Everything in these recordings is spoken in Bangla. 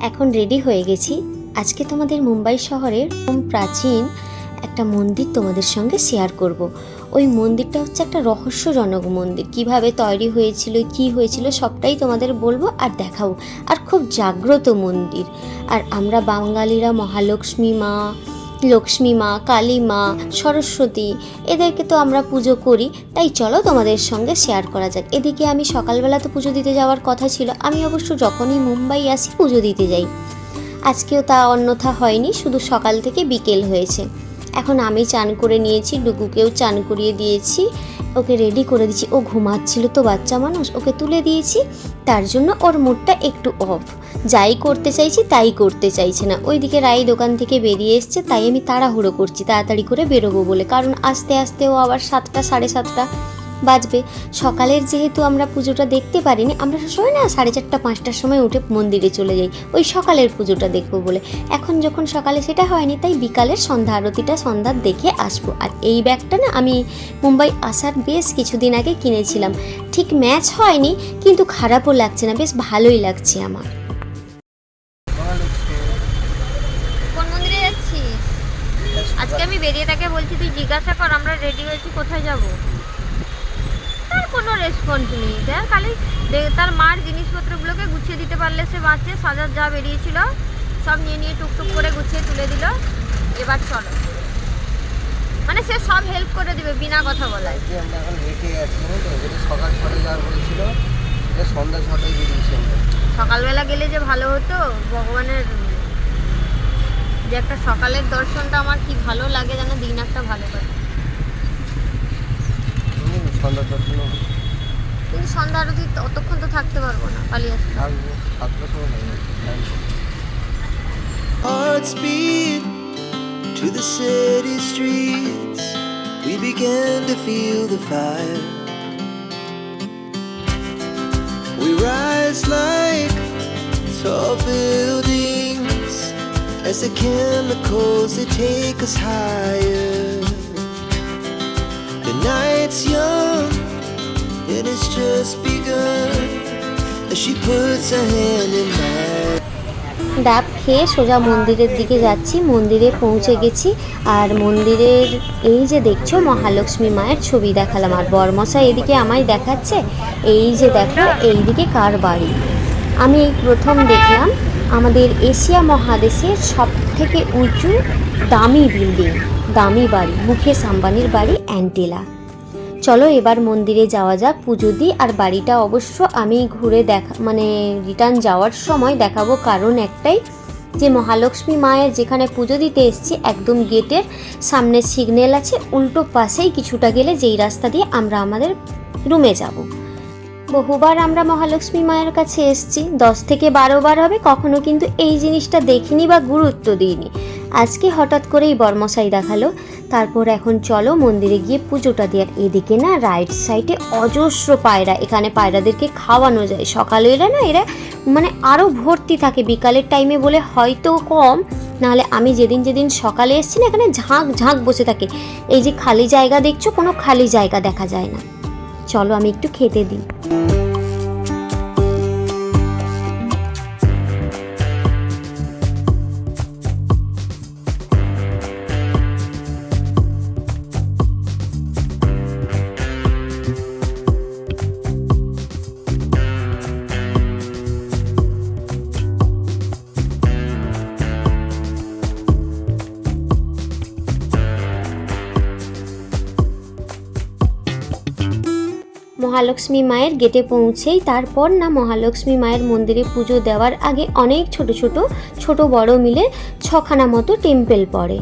এখন রেডি হয়ে গেছি। আজকে তোমাদের মুম্বাই শহরের খুব প্রাচীন একটা মন্দির তোমাদের সঙ্গে শেয়ার করব। ওই মন্দিরটা হচ্ছে একটা রহস্যজনক মন্দির। কীভাবে তৈরি হয়েছিল, কি হয়েছিল সবটাই তোমাদের বলব আর দেখাবো আর খুব জাগ্রত মন্দির। আর আমরা বাঙালিরা, মহালক্ষ্মী মা লক্ষ্মী মা, কালী মা, সরস্বতী, এদেরকে তো আমরা পুজো করি। তাই চলো তোমাদের সঙ্গে শেয়ার করা যাক। এদিকে আমি সকালবেলা তো পুজো দিতে যাওয়ার কথা ছিল। আমি অবশ্য যখনই মুম্বাই আসি, পুজো দিতে যাই। আজকেও তা অন্যথা হয়নি, শুধু সকাল থেকে বিকেল হয়েছে। এখন আমি চান করে নিয়েছি ডুকুকেও চান করিয়ে দিয়েছি। ওকে রেডি করে দিচ্ছি ও ঘুমাচ্ছিল তো বাচ্চা মানুষ, ওকে তুলে দিয়েছি। তার জন্য ওর মুডটা একটু অফ যাই করতে চাইছি, তাই করতে চাইছে না। ওই দিকে রাই দোকান থেকে বেরিয়ে এসছে, তাই আমি তাড়াহুড়ো করছি, তাড়াতাড়ি করে বেরোবো বলে। কারণ আস্তে আস্তে ও আবার সাতটা, সাড়ে সাতটা। বাজবে। সকালের যেহেতু আমরা পুজোটা দেখতে পারিনি, আমরা সবসময় না সাড়ে চারটা, পাঁচটার সময় উঠে মন্দিরে চলে যাই। ওই সকালের পুজোটা দেখব বলে। এখন যখন সকালে সেটা হয়নি, তাই বিকালের সন্ধ্যা আরতিটা সন্ধ্যার দেখে আসব। আর এই ব্যাগটা না আমি মুম্বাই আসার বেশ কিছুদিন আগে কিনেছিলাম। ঠিক ম্যাচ হয়নি, কিন্তু খারাপও লাগছে না, বেশ ভালোই লাগছে আমার। আজকে আমি বেরিয়ে তাকে বলছি, তুই জিজ্ঞাসা কর, আমরা রেডি হয়েছি, কোথায় যাব? কোনো রেসপন্স নেই। দেখ খালি তার মার জিনিসপত্রগুলোকে গুছিয়ে দিতে পারলে সে বাঁচে সাজার যা বেরিয়েছিল সব নিয়ে নিয়ে টুকটুক করে গুছিয়ে তুলে দিল। এবার চলো। মানে সে সব হেল্প করে দিবে বিনা কথা বলায়। যে আমরা এখন হেঁটে আছি জানো তো? যেটা সকাল ছটায় যাওয়ার বলেছিল সন্ধ্যা ছটায় বেরিয়েছি আমরা। সকালবেলা গেলে যে ভালো হতো ভগবানের যে একটা সকালের দর্শনটা আমার কি ভালো লাগে যেন দিন একটা ভালো করে হুম, সন্ধ্যা দর্শন কিন্তু সন্ধ্যা আরতি অতক্ষণ তো থাকতে পারবো না পালিয়ে আসতে হবে। থাকবো সাতটার সময় লাগবে Hearts beat to the city streets. We began to feel the fire. We rise like tall buildings as the chemicals they take us higher. The Night's young, and it's just begun. As she puts her hand in mine. ডাব খেয়ে সোজা মন্দিরের দিকে যাচ্ছি। মন্দিরে পৌঁছে গেছি, আর মন্দিরের এই যে দেখছ, মহালক্ষ্মী মায়ের ছবি দেখালাম। আর বর্মশা এদিকে আমায় দেখাচ্ছে, এই যে দেখো, এইদিকে কার বাড়ি। আমি এই প্রথম দেখলাম, আমাদের এশিয়া মহাদেশের সব থেকে উঁচু দামি বিল্ডিং, দামি বাড়ি, মুকেশ আম্বানির বাড়ি অ্যান্টেলা। চলো এবার মন্দিরে যাওয়া যাক, পুজো দিই। আর বাড়িটা অবশ্য আমি ঘুরে দেখা মানে রিটার্ন যাওয়ার সময় দেখাবো কারণ একটাই, যে মহালক্ষ্মী মায়ের যেখানে পুজো দিতে এসেছি একদম গেটের সামনে সিগন্যাল আছে, উল্টো পাশেই কিছুটা গেলে যেই রাস্তা দিয়ে আমরা আমাদের রুমে যাব। বহুবার আমরা মহালক্ষ্মী মায়ের কাছে এসেছি, দশ থেকে বারো বার হবে, কখনো কিন্তু এই জিনিসটা দেখিনি বা গুরুত্ব দিইনি। আজকে হঠাৎ করেই বর্মশাই দেখাল। তারপর এখন চলো মন্দিরে গিয়ে পুজোটা দিয়ে আর এদিকে না রাইট সাইডে অজস্র পায়রা। এখানে পায়রাদেরকে খাওয়ানো যায়। সকালে এরা না, এরা মানে আরও ভর্তি থাকে। বিকালের টাইমে বলে হয়তো কম। নাহলে আমি যেদিন যেদিন সকালে এসেছি না, এখানে ঝাঁক ঝাঁক বসে থাকে। এই যে খালি জায়গা দেখছ, কোনো খালি জায়গা দেখা যায় না। চলো আমি একটু খেতে দিই। মহালক্ষ্মী মায়ের গেটে পৌঁছেই তারপর না মহালক্ষ্মী মায়ের মন্দিরে পুজো দেওয়ার আগে অনেক ছোট ছোট ছোট বড় মিলে ছখানা মতো টেম্পেল পড়ে।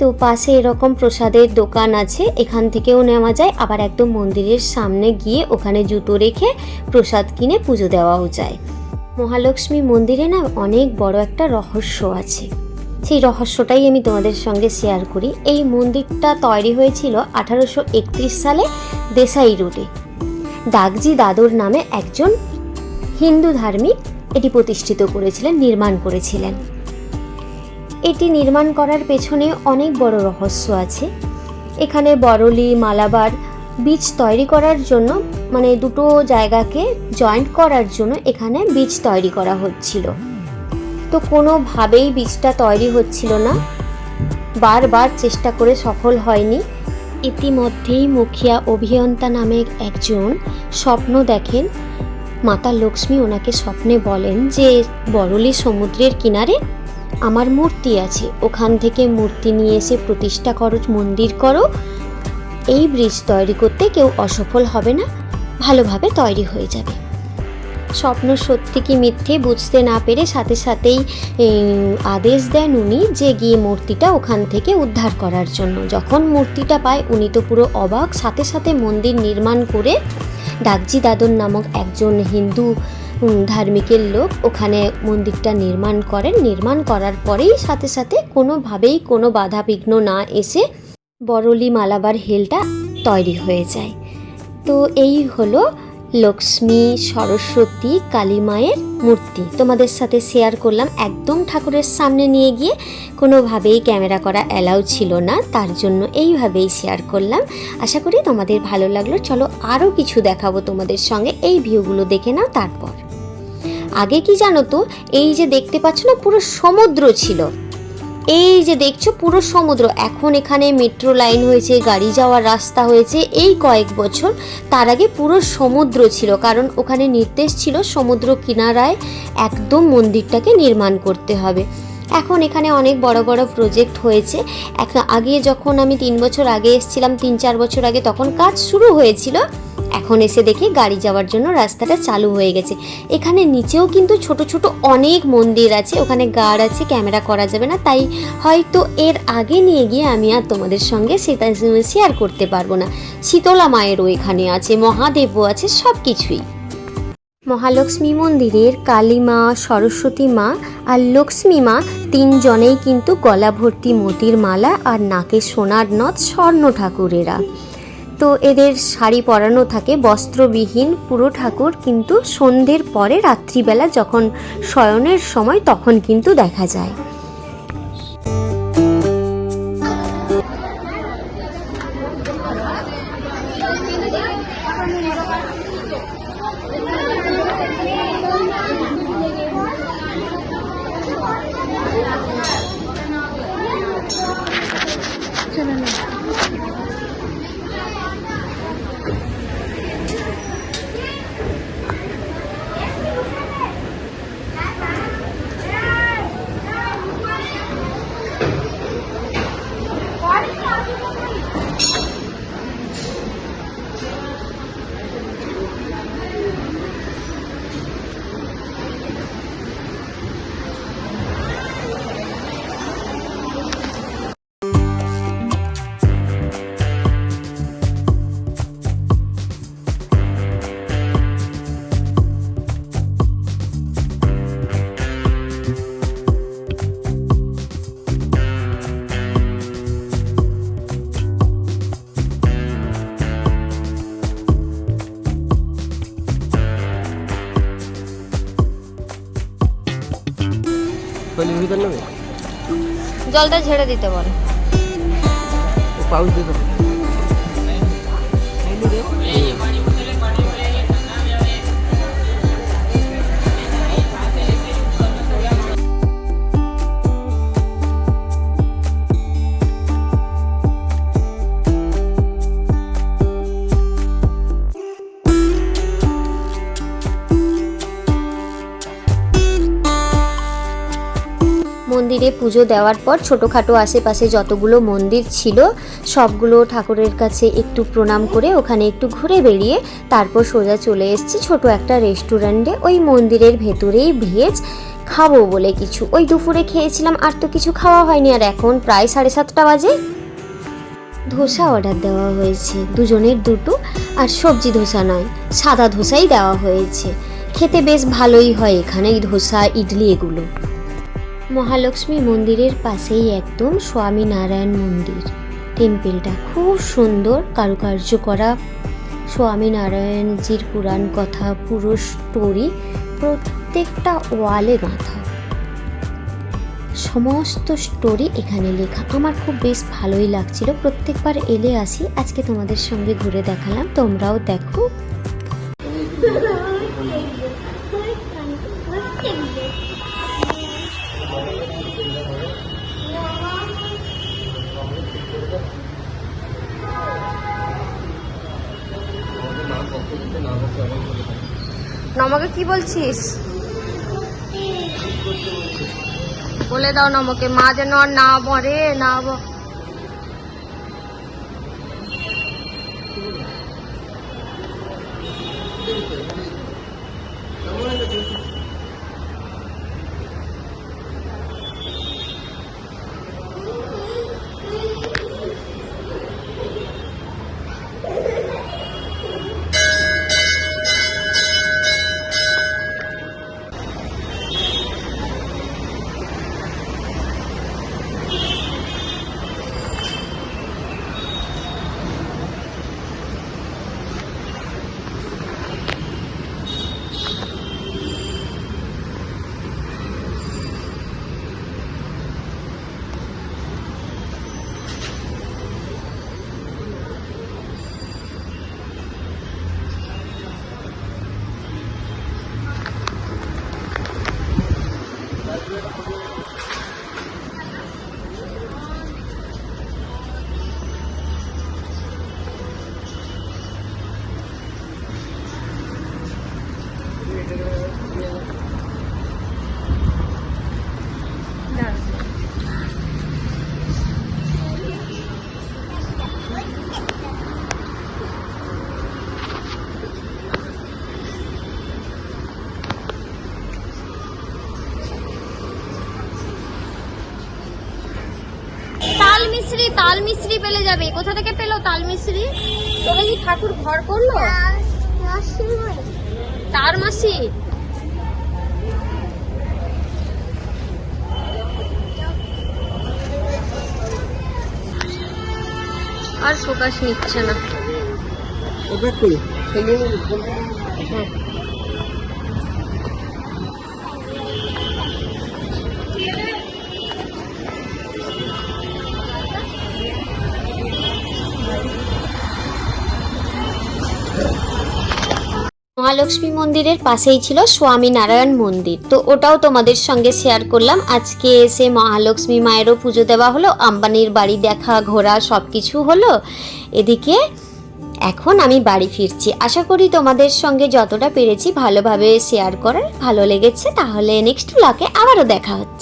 তো পাশে এরকম প্রসাদের দোকান আছে, এখান থেকেও নেওয়া যায়। আবার একদম মন্দিরের সামনে গিয়ে ওখানে জুতো রেখে প্রসাদ কিনে পুজো দেওয়াও যায়। মহালক্ষ্মী মন্দিরে না অনেক বড় একটা রহস্য আছে। সেই রহস্যটাই আমি তোমাদের সঙ্গে শেয়ার করি। এই মন্দিরটা তৈরি হয়েছিল আঠারোশো একত্রিশ সালে দেশাই রোডে। দাগজি দাদুর নামে একজন হিন্দু ধার্মিক এটি প্রতিষ্ঠিত করেছিলেন, নির্মাণ করেছিলেন। এটি নির্মাণ করার পেছনে অনেক বড় রহস্য আছে। এখানে বরলি, মালাবার বীজ তৈরি করার জন্য মানে দুটো জায়গাকে জয়েন্ট করার জন্য এখানে বীজ তৈরি করা হচ্ছিল। তো কোনোভাবেই বীজটা তৈরি হচ্ছিল না। বারবার চেষ্টা করে সফল হয়নি। ইতিমধ্যেই মুখিয়া অভিয়ন্তা নামে একজন স্বপ্ন দেখেন। মাতা লক্ষ্মী ওনাকে স্বপ্নে বলেন যে বরলি সমুদ্রের কিনারে আমার মূর্তি আছে। ওখান থেকে মূর্তি নিয়ে এসে প্রতিষ্ঠা করো, মন্দির করো। এই ব্রিজ তৈরি করতে কেউ অসফল হবে না। ভালোভাবে তৈরি হয়ে যাবে। স্বপ্ন সত্যি কি মিথ্যে বুঝতে না পেরে সাথে সাথেই আদেশ দেন উনি যে গিয়ে মূর্তিটা ওখান থেকে উদ্ধার করার জন্য। যখন মূর্তিটা পায়, উনি তো পুরো অবাক। সাথে সাথে মন্দির নির্মাণ করে ডাকজি দাদন নামক একজন হিন্দু ধার্মিকের লোক ওখানে মন্দিরটা নির্মাণ করেন। নির্মাণ করার পরেই সাথে সাথে কোনোভাবেই কোনো বাধা বিঘ্ন না এসে বরলি মালাবার হেলটা তৈরি হয়ে যায়। তো এই হলো লক্ষ্মী, সরস্বতী, কালী মায়ের মূর্তি। তোমাদের সাথে শেয়ার করলাম, একদম ঠাকুরের সামনে নিয়ে গিয়ে কোনোভাবেই ক্যামেরা করা অ্যালাউ ছিল না, তার জন্য এইভাবেই শেয়ার করলাম। আশা করি তোমাদের ভালো লাগল, চলো আরও কিছু দেখাবো তোমাদের সঙ্গে, এই ভিউগুলো দেখে নাও তারপর। আগে কি জানো তো, এই যে দেখতে পাচ্ছ না, পুরো সমুদ্র ছিল। এই যে দেখছ পুরো সমুদ্র, এখন এখানে মেট্রো লাইন হয়েছে, গাড়ি যাওয়ার রাস্তা হয়েছে, এই কয়েক বছর তার আগে পুরো সমুদ্র ছিল, কারণ ওখানে নির্দেশ ছিল সমুদ্র কিনারায় একদম মন্দিরটাকে নির্মাণ করতে হবে। এখন এখানে অনেক বড় বড় প্রজেক্ট হয়েছে। এক- আগে যখন আমি তিন বছর আগে এসেছিলাম, তিন চার বছর আগে তখন কাজ শুরু হয়েছিল। এখন এসে দেখি গাড়ি যাওয়ার জন্য রাস্তাটা চালু হয়ে গেছে। এখানে নিচেও কিন্তু ছোট ছোট অনেক মন্দির আছে। ওখানে গার্ড আছে, ক্যামেরা করা যাবে না। তাই হয়তো এর আগে নিয়ে গিয়ে আমি আর তোমাদের সঙ্গে সেটা শেয়ার করতে পারব না। শীতলা মায়েরও এখানে আছে, মহাদেবও আছে সব কিছুই মহালক্ষ্মী মন্দিরের কালী মা, সরস্বতী মা আর লক্ষ্মী মা তিনজনেই কিন্তু গলা ভর্তি মতির মালা আর নাকে সোনার নথ স্বর্ণ ঠাকুরেরা। তো এদের শাড়ি পরানো থাকে, বস্ত্রবিহীন, পুরো ঠাকুর, কিন্তু সন্ধ্যের পরে রাত্রিবেলা যখন শয়নের সময়, তখন কিন্তু দেখা যায়। থলির ভিতর নেবে? জলটা ঝেড়ে দিতে বলো। পাউচ দিতে মন্দিরে পুজো দেওয়ার পর ছোটোখাটো আশেপাশে যতগুলো মন্দির ছিল, সবগুলো ঠাকুরের কাছে একটু প্রণাম করে ওখানে একটু ঘুরে বেরিয়ে তারপর সোজা চলে এসেছি ছোট একটা রেস্টুরেন্টে। ওই মন্দিরের ভেতরেই ভেজ খাব বলে কিছু। ওই দুপুরে খেয়েছিলাম, আর তো কিছু খাওয়া হয়নি, আর এখন প্রায় সাড়ে সাতটা বাজে। ধোসা অর্ডার দেওয়া হয়েছে, দুজনের দুটো, আর সবজি ধোসা নয়, সাদা ধোসাই দেওয়া হয়েছে। খেতে বেশ ভালোই হয় এখানে এই ধোসা, ইডলি এগুলো। মহালক্ষ্মী মন্দিরের পাশেই একদম স্বামীনারায়ণ মন্দির। টেম্পেলটা খুব সুন্দর, কারুকার্য করা। স্বামীনারায়ণজির পুরাণ কথা, পুরো স্টোরি প্রত্যেকটা ওয়ালে গাঁথা। সমস্ত স্টোরি এখানে লেখা। আমার খুব বেশ ভালোই লাগছিল। প্রত্যেকবার এলে আসি। আজকে তোমাদের সঙ্গে ঘুরে দেখালাম। তোমরাও দেখো। নমকে কি বলছিস? বলে দাও নমকে মা যেন আর না মরে না তাল মিশ্রি পেলে যাবে। কোথা থেকে পেল তাল মিশ্রি তোকে কি ঠাকুর ঘর করল? তার মাসি? আর ফোকাস নিচ্ছে না। মহালক্ষ্মী মন্দিরের পাশেই ছিল স্বামী নারায়ণ মন্দির। তো ওটাও তোমাদের সঙ্গে শেয়ার করলাম। আজকে এসে মহালক্ষ্মী মায়েরও পুজো দেওয়া হলো, আম্বানির বাড়ি দেখা, ঘোরা সব কিছু হলো। এদিকে এখন আমি বাড়ি ফিরছি। আশা করি তোমাদের সঙ্গে যতটা পেরেছি ভালোভাবে শেয়ার করার, ভালো লেগেছে। তাহলে নেক্সট ব্লকে আবারও দেখা হচ্ছে।